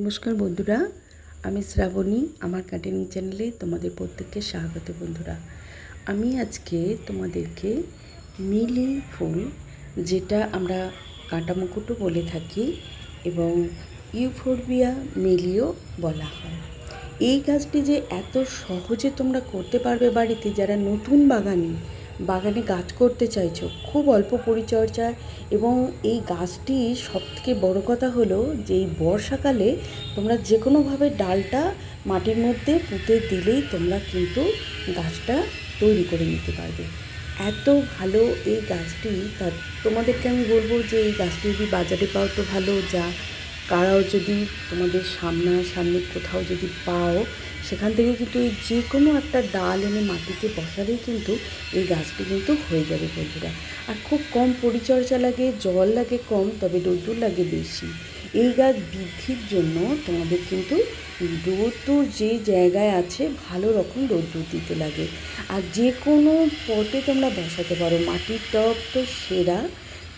নমস্কার বন্ধুরা, আমি শ্রাবণী আমার কাটিং চ্যানেলে তোমাদের প্রত্যেককে স্বাগত বন্ধুরা। আমি আজকে তোমাদেরকে মিলি ফুল যেটা আমরা কাটামুকুটও বলে থাকি এবং ইউফোরবিয়া মিলিও বলা হয়। এই গাছটি যে এত সহজে তোমরা করতে পারবে বাড়িতে, যারা নতুন বাগানি বাগানে গাছ করতে চাইছো, খুব অল্প পরিচর্যায় এবং এই গাছটি সবথেকে বড় কথা হলো যে এই বর্ষাকালে তোমরা যে কোনোভাবে ডালটা মাটির মধ্যে পুঁতে দিলেই তোমরা কিন্তু গাছটা তৈরি করে নিতে পারবে। এত ভালো এই গাছটি, তা তোমাদেরকে আমি বলব যে এই গাছটি যদি বাজারে পাও তো ভালো, যা কারাও যদি তোমাদের সামনাসামনি কোথাও যদি পাও সেখান থেকে কিন্তু এই যে কোনো একটা ডাল এনে মাটিতে বসালেই কিন্তু এই গাছটি কিন্তু হয়ে যাবে বন্ধুরা। আর খুব কম পরিচর্যা লাগে, জল লাগে কম, তবে রোদ্দুর লাগে বেশি। এই গাছ বৃদ্ধির জন্য তোমাদের কিন্তু রোদ্দুর যে জায়গায় আছে ভালো রকম রোদ্দুর দিতে লাগে। আর যে কোনো পটে তোমরা বসাতে পারো, মাটির টব তো সেরা।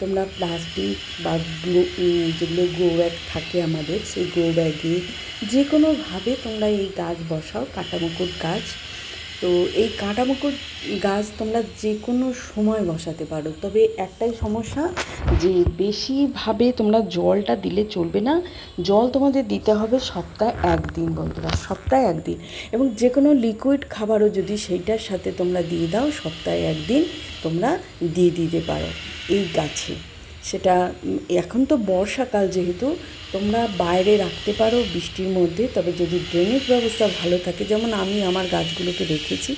তোমরা প্লাস্টিক বা গ্লো যেগুলো গ্রো ব্যাগ থাকে আমাদের, সেই গ্রো ব্যাগে যে কোনোভাবে তোমরা এই গাছ বসাও, কাঁটামুকুট গাছ। তো এই কাঁটামুকুট গাছ তোমরা যে কোনো সময় বসাতে পারো। তবে একটাই সমস্যা যে বেশিভাবে তোমরা জলটা দিলে চলবে না। জল তোমাদের দিতে হবে সপ্তাহে একদিন বন্ধুরা, সপ্তাহে একদিন। এবং যে কোনো লিকুইড খাবারও যদি সেইটার সাথে তোমরা দিয়ে দাও, সপ্তাহে একদিন। তোমরা দিয়ে দিতে পারো এই গাছে। সেটা এখন তো বর্ষাকাল যেহেতু, তোমরা বাইরে রাখতে পারো বৃষ্টির মধ্যে, তবে যদি ড্রেনেজ ব্যবস্থা ভালো থাকে, যেমন আমি আমার গাছগুলোকে রেখেছি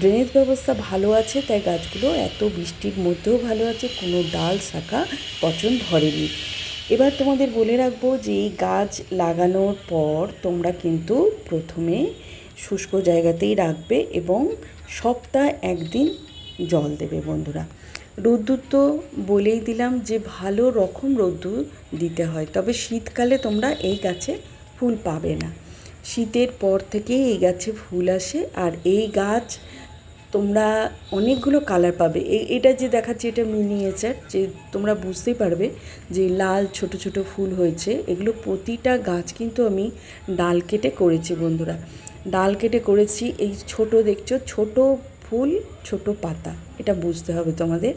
ড্রেনেজ ব্যবস্থা ভালো আছে, তাই গাছগুলো এত বৃষ্টির মধ্যেও ভালো আছে, কোনো ডাল শাখা পচন ধরেনি। এবার তোমাদের বলে রাখব যে এই গাছ লাগানোর পর তোমরা কিন্তু প্রথমে শুষ্ক জায়গাতেই রাখবে এবং সপ্তাহে একদিন জল দেবে বন্ধুরা। রোদ্দুর তো বলেই দিলাম যে ভালো রকম রোদ্দুর দিতে হয়, তবে শীতকালে তোমরা এই গাছে ফুল পাবে না। শীতের পর থেকেই এই গাছে ফুল আসে আর এই গাছ তোমরা অনেকগুলো কালার পাবে। এটা যে দেখাচ্ছি এটা মিনিয়েচার, যে তোমরা বুঝতেই পারবে যে লাল ছোট ছোট ফুল হয়েছে। এগুলো প্রতিটা গাছ কিন্তু আমি ডাল কেটে করেছি বন্ধুরা। ডাল কেটে করেছি, এই ছোট দেখছ, ছোট ফুল, ছোট পাতা। এটা বুঝতে হবে তোমাদের।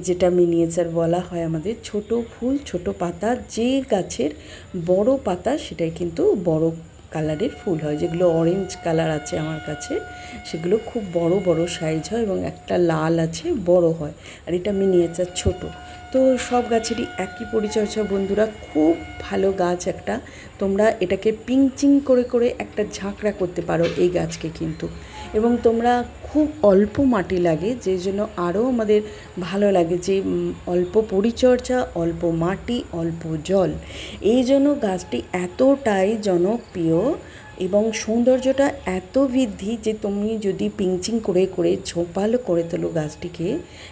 যেটা মিনিয়েচার বলা হয় আমাদের, ছোট ফুল, ছোট পাতা, যে গাছের বড় পাতা সেটাই কিন্তু বড় কালারের ফুল হয়। যেগুলো অরেঞ্জ কালার আছে আমার কাছে, সেগুলো খুব বড় বড় সাইজ হয় এবং একটা লাল আছে, বড় হয়। আর এটা মিনিয়েচার ছোট। তো সব গাছেরই একই পরিচর্যা, বন্ধুরা। খুব ভালো গাছ একটা। তোমরা এটাকে পিংচিং করে করে একটা ঝাঁকড়া করতে পারো এই গাছকে কিন্তু। এবং তোমরা খুব অল্প মাটি লাগে, যে জন্য আরও আমাদের ভালো লাগে যে অল্প পরিচর্যা, অল্প মাটি, অল্প জল। এই জন্য গাছটি এতটাই জনপ্রিয় এবং সৌন্দর্যটা এত বৃদ্ধি যে তুমি যদি পিংচিং করে করে, ঝোপালো করে তোলো গাছটিকে,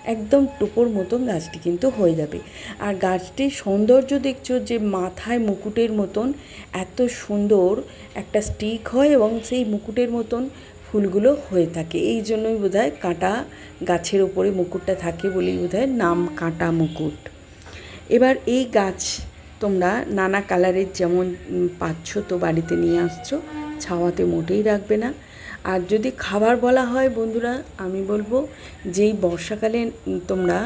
একদম টুপোর মতন গাছটি কিন্তু হয়ে যাবে। আর গাছটির সৌন্দর্য দেখছ যে মাথায় মুকুটের মতন এত সুন্দর একটা স্টিক হয় এবং সেই মুকুটের মতন ফুলগুলো হয়ে থাকে। এই জন্যই বোধহয় কাঁটা গাছের ওপরে মুকুটটা থাকে বলেই বোধহয় নাম কাঁটা মুকুট। এবার এই গাছ তোমরা নানা কালারের যেমন পাচ্ছ তো বাড়িতে নিয়ে আসছো, ছাওয়াতে মোটেই রাখবে না। আর যদি খাবার বলা হয় বন্ধুরা, আমি বলব যেই বর্ষাকালে তোমরা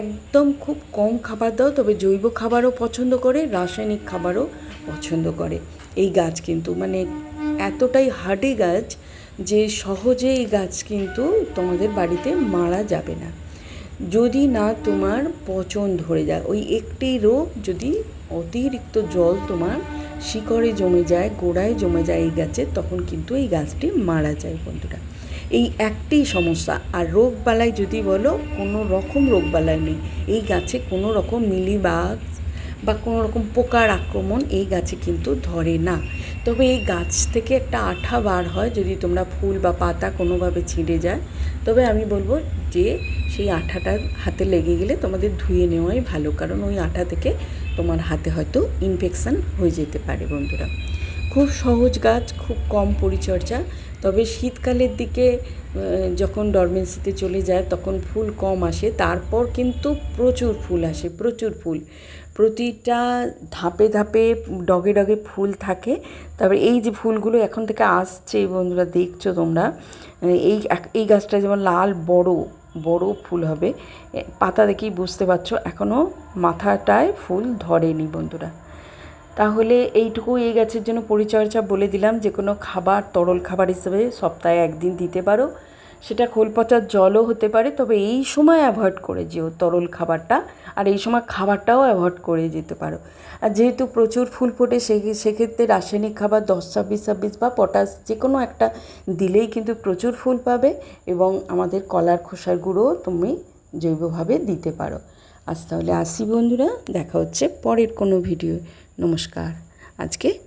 একদম খুব কম খাবার দাও, তবে জৈব খাবারও পছন্দ করে, রাসায়নিক খাবারও পছন্দ করে। এই গাছ কিন্তু মানে এতটাই হার্ডি গাছ যে সহজে এই গাছ কিন্তু তোমাদের বাড়িতে মারা যাবে না। যদি না তোমার পচন ধরে যায়, ওই একটি রোগ যদি অতিরিক্ত জল তোমার শিকড়ে জমে যায়, গোড়ায় জমে যায় এই গাছে, তখন কিন্তু এই গাছটি মারা যায় বন্ধুরা। এই একটি সমস্যা। আর রোগ বালাই যদি বলো, কোনো রকম রোগ বালাই নেই। এই গাছে কোনো রকম মিলিবাগ বা কোনো রকম পোকার আক্রমণ এই গাছে কিন্তু ধরে না। তবে এই গাছ থেকে একটা আঠা বার হয় যদি তোমরা ফুল বা পাতা কোনোভাবে ছিঁড়ে যায়। তবে আমি বলব যে সেই আঠাটা হাতে লেগে গেলে তোমাদের ধুয়ে নেওয়াই ভালো, কারণ ওই আঠা থেকে তোমার হাতে হয়তো ইনফেকশান হয়ে যেতে পারে বন্ধুরা। খুব সহজ গাছ, খুব কম পরিচর্যা তবে শীতকালের দিকে যখন ডরমেন্সিতে চলে যায়, তখন ফুল কম আসে। তারপর কিন্তু প্রচুর ফুল আসে, প্রচুর ফুল। প্রতিটা ধাপে ধাপে ডগে ডগে ফুল থাকে। তারপরে এই যে ফুলগুলো এখন থেকে আসছে, বন্ধুরা, দেখছ তোমরা এই এই গাছটা যেমন লাল, বড় বড় ফুল হবে পাতা দেখেই বুঝতে পারছ এখনও মাথাটায় ফুল ধরেনি বন্ধুরা। তাহলে এইটুকু এই গাছের জন্য পরিচর্যা বলে দিলাম যে কোনো খাবার, তরল খাবার হিসেবে সপ্তাহে একদিন দিতে পারো। সেটা খোল পচার জলও হতে পারে, তবে এই সময় অ্যাভয়েড করে যেও তরল খাবারটা। আর এই সময় খাবারটাও অ্যাভয়েড করে যেতে পারো। আর যেহেতু প্রচুর ফুল ফোটে, সে সেক্ষেত্রে রাসায়নিক খাবার দশ, ছাব্বিশ ছাব্বিশ বা পটাশ যে কোনো একটা দিলেই কিন্তু প্রচুর ফুল পাবে এবং আমাদের কলার খোসার গুঁড়োও তুমি জৈবভাবে দিতে পারো। আজ তাহলে আসি বন্ধুরা, দেখা হচ্ছে পরের কোনো ভিডিও নমস্কার। আজকে